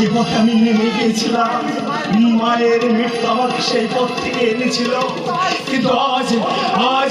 যে পথে আমি নেমে গিয়েছিলাম, মায়ের মৃত্যু আমাকে সেই পথ থেকে এনেছিল। কিন্তু আজ আজ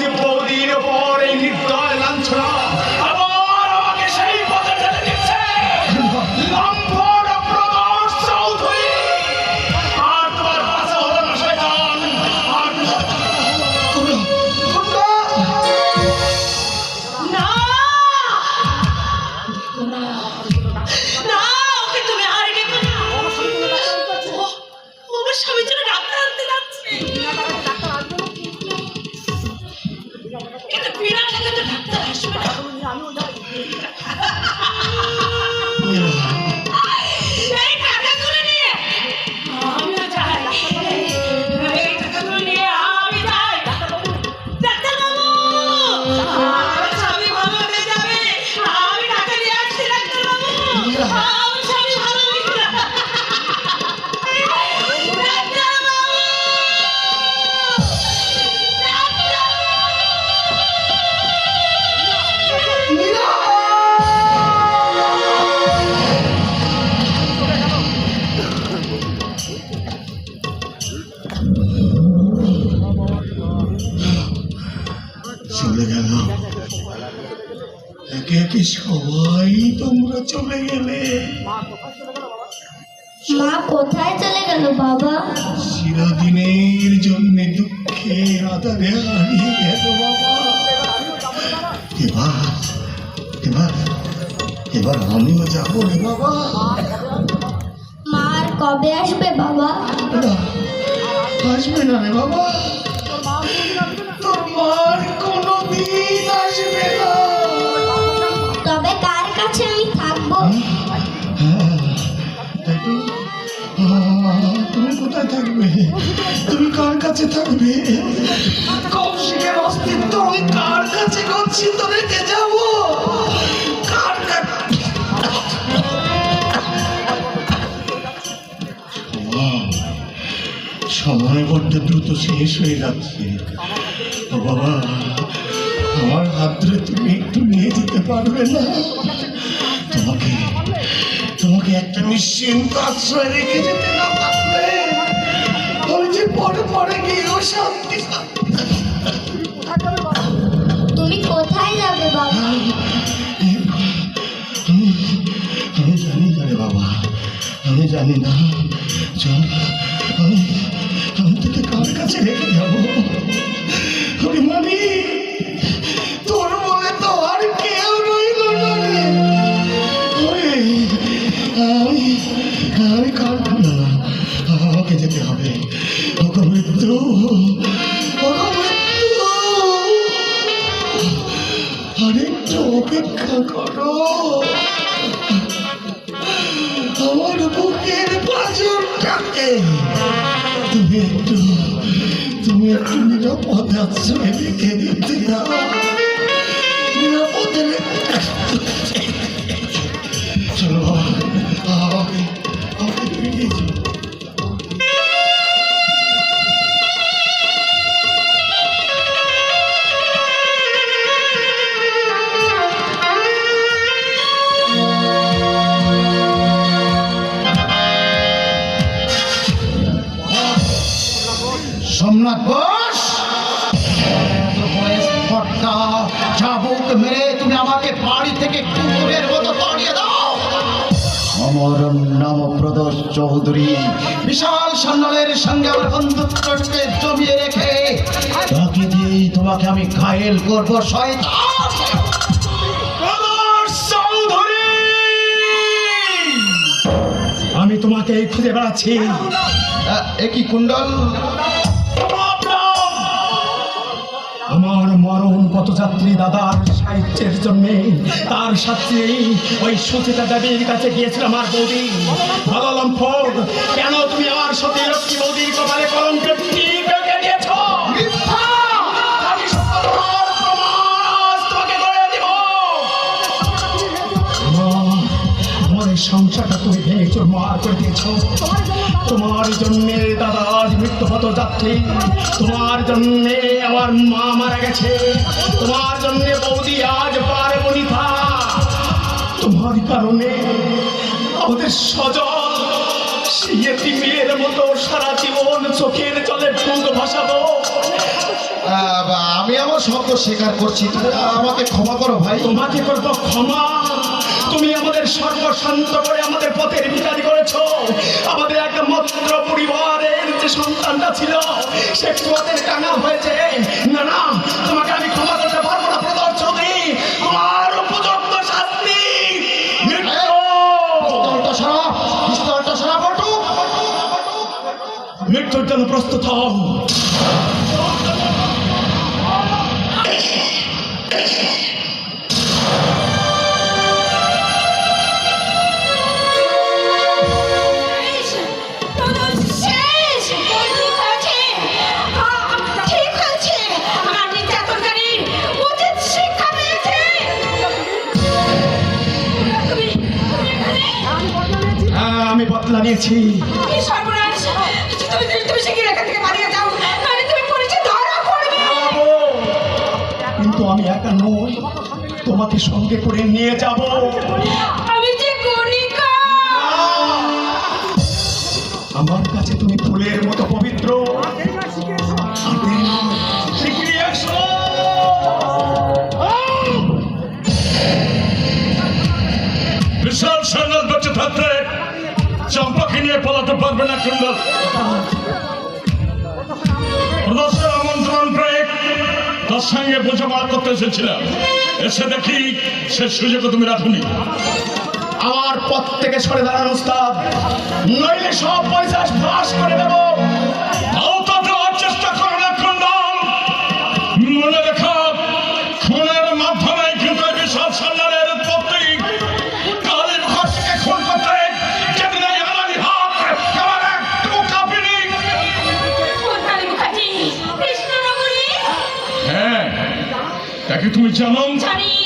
সবাই তোমরা চলে গেলে। মা কোথায় চলে গেল বাবা? চিরদিনের জন্য দুঃখের আধারে হারিয়ে গেল বাবা। এবার এবার এবার আমিও যাব রে বাবা। মা আর কবে আসবে বাবা? আসবে না রে বাবা। তোমার কোনো দিন কোথায় থাকবে। তুমি কার কাছে থাকবে? কৌশিকের অস্তিত্ব আমি কার কাছে গচ্ছিত রেখে যাব? সময় বড্ড দ্রুত শেষ হয়ে যাচ্ছে। ও বাবা, আমার হাত তুমি একটু নিয়ে যেতে পারবে না। তোমাকে তোমাকে একটা নিশ্চিন্ত আশ্রয় রেখে যেতে না পরে পরে গিয়েও শান্তি তুমি কোথায় যাবে বাবা? আমি জানি না রে বাবা আমি জানি না। চল। বুকের পাঁচরটাকে তুমি একটু তুমি একটু নিরাপদ আশ্রয় দিতে দাও। সোমনাথ বোস। চাবুক মেরে তুমি আমাকে বাড়ি থেকে কুকুরের মতো তাড়িয়ে দাও। আমার নাম প্রদোষ চৌধুরী বিশাল সঙ্গে আমার বন্ধুত্বকে জমিয়ে রেখে তাকে তোমাকে আমি ঘায়েল করব শয়তান। আমি তোমাকে খুঁজে বেড়াচ্ছি। আহ, এ কি কুণ্ডল? পথযাত্রী দাদার সাহিত্যের জন্য, তার সাথে ওই সুচিতা দেবীর কাছে গিয়েছিল আমার বৌদি। বললাম ফোক কেন তুমি আমার সতী লক্ষ্মী বৌদির কপালে কলঙ্কের সংসারটা তুমি ভেঙে চুরমার করে দিয়েছ। দাদা, আজ মৃত্যু হত যাত্রী। তোমার জন্যে আমার মা মারা গেছে। তোমার জন্যে বৌদি আজ পারে বনিতা কারণে আমাদের সজল সেই মেয়ের মতো সারা জীবন চোখের জলে বুক ভাসাবো। আমি আমার শব্দ স্বীকার করছি আমাকে ক্ষমা করো ভাই। তোমাকে করব ক্ষমা। তুমি আমাদের সর্বশান্ত করে আমাদের পথের ভিকারি করেছ। আমাদের একমাত্র পরিবারের যে সন্তানটা ছিল সে পথের কাঙাল হয়েছে। না না তোমাকে আমি ক্ষমা করতে পারব না প্রদর্শনী তোমার উপযুক্ত শাস্তি মৃত্যুর জন্য প্রস্তুত হও। পড়বে। কিন্তু আমি একা নই। তোমাকে সঙ্গে করে নিয়ে যাব। আমার কাছে তুমি পারবে না প্রদর্শন আমন্ত্রণ পেয়ে তার সঙ্গে বোঝাপড়া করতে এসেছিলাম। এসে দেখি সে সুযোগ তুমি রাখুনি। আমার পথ থেকে সরে দাঁড়ান উস্তাদ নইলে সব পয়সা ফাঁস করে দেবো। তাকে তুমি জানো জানি জানি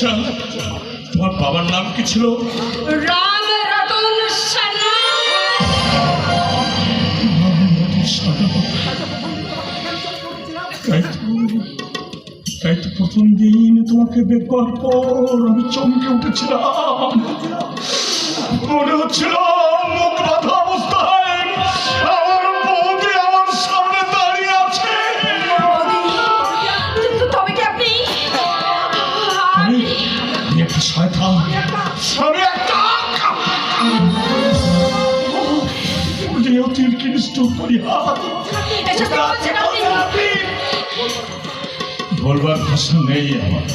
আচ্ছা তোমার বাবার নাম কি ছিল? রাম রতন তাই তো প্রথম দিন তোমাকে দেখবার পর আমি চমকে উঠেছিলাম। মনে হচ্ছিল নিয়তির কৃষ্ট পরিহার। বলবার ভাষা নেই আমার।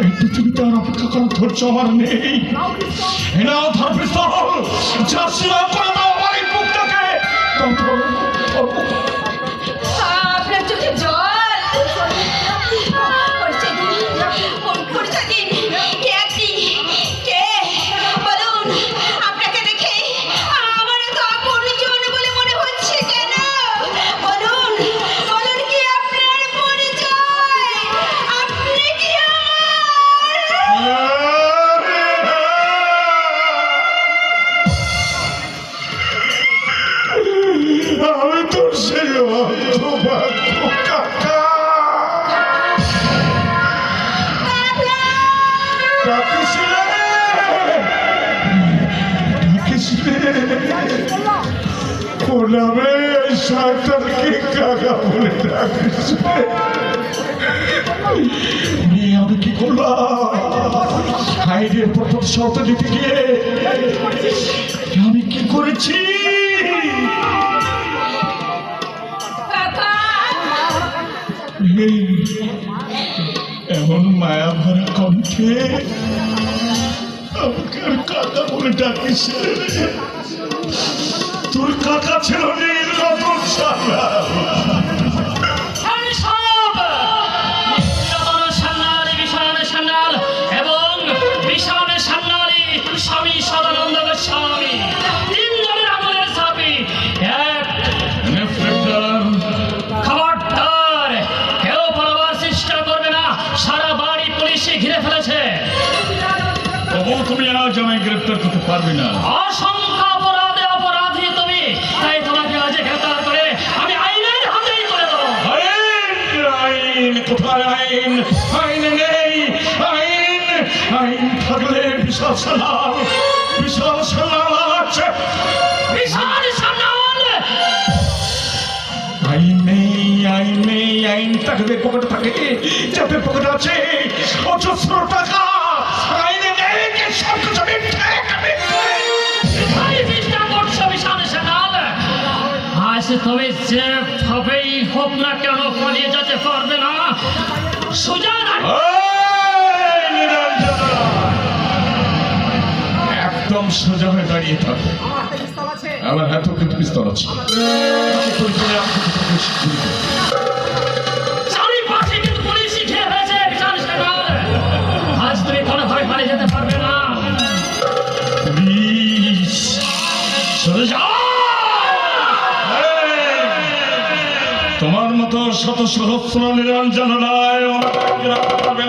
এই পৃথিবীতে আর অপেক্ষা করার ধৈর্য আমার নেই। শিরা করে দাও আমার এই বললামে শয়তানকে কাকা বলে ডাকিছিলে আমি আমি কি করলাম হাইডের প্রথম শত দিতে গিয়ে আমি কি করেছি এমন মায়া ভরা কণ্ঠে আমাকে আর কাকা বলে ডাকিস। তোর কাকা ছিল নীল বিশাল সালাম বিশাল সালাম আছে বিশাল সান্যাল আইন নেই আইন নেই আইন থাকবে পকেটে থাকে যাতে পকেটে আছে অজস্র টাকা আইনে নেই কে সব কিছু আজ তবে যেভাবেই হোক না কেন পালিয়ে যেতে পারবে না। সোজা সোজা হয়ে দাঁড়িয়ে থাকবে আমার হাতেও কিন্তু পিস্তল আছে। তোমার মতো শত সহস্র নিরঞ্জন নয় আমাকে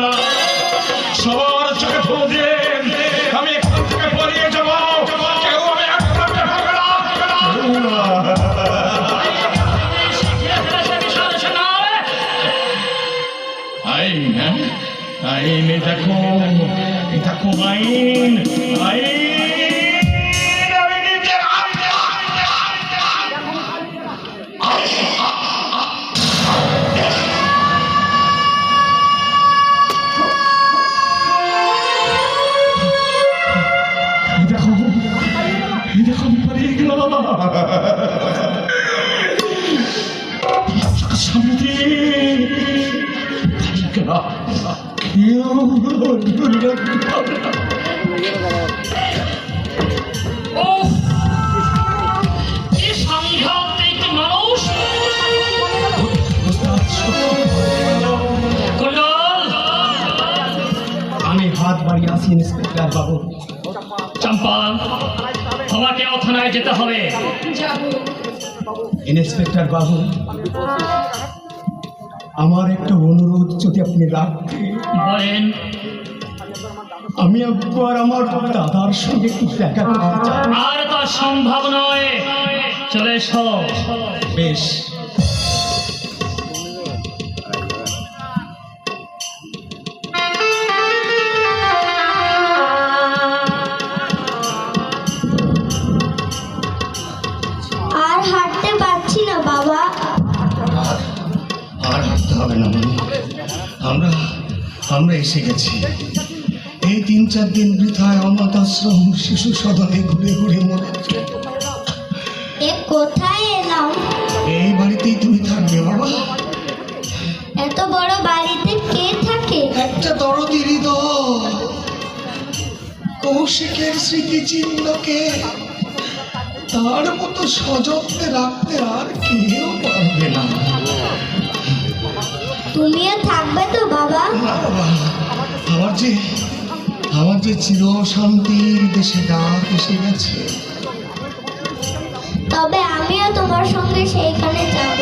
আইন দেখো দেখো আইন আইন। চম্পা তোমাকে অথনায় যেতে হবে। ইন্সপেক্টর বাবু আমার একটা অনুরোধ যদি আপনি রাখেন। বলেন। আমি একবার আমার দাদার সঙ্গে একটু দেখা করতে চাই। আর তা সম্ভব নয়। চলে এসো। বেশ। হবে না মানে আমরা আমরা এসে গেছি। এই তিন চার দিন বৃথায় অনাথ আশ্রম শিশু সদনে ঘুরে ঘুরে মরে কোথায় এলাম? এই বাড়িতেই তুমি থাকবে বাবা। এত বড় বাড়িতে কে থাকে? একটা দরদি হৃদয়। কৌশিকের স্মৃতিচিহ্নকে তার মতো সযত্নে রাখতে আর কেউ পারবে না। তুমিও থাকবে তো বাবা? আমার যে আমার যে চির শান্তির দেশে ডাক এসে গেছে। তবে আমিও তোমার সঙ্গে সেইখানে যাব।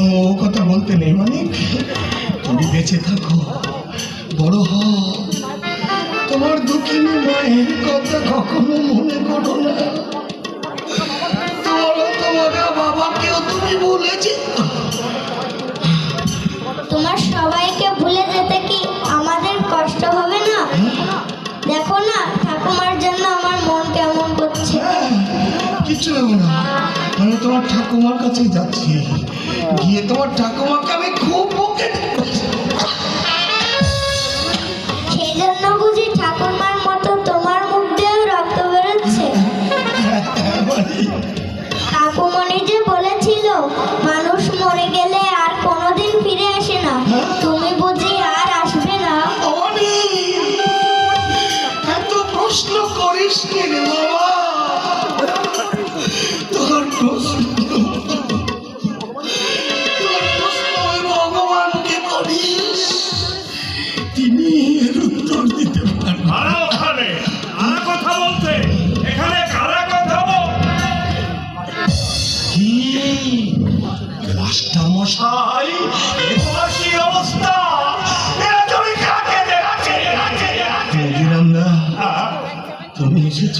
ও কথা বলতে নেই মানে তুমি বেঁচে থাকো বড় হও। তোমার দুঃখিনী মায়ের কথা কখনো মনে করো না। ঠাকুমার কাছে যাচ্ছি। গিয়ে তোমার ঠাকুমাকে আমি খুব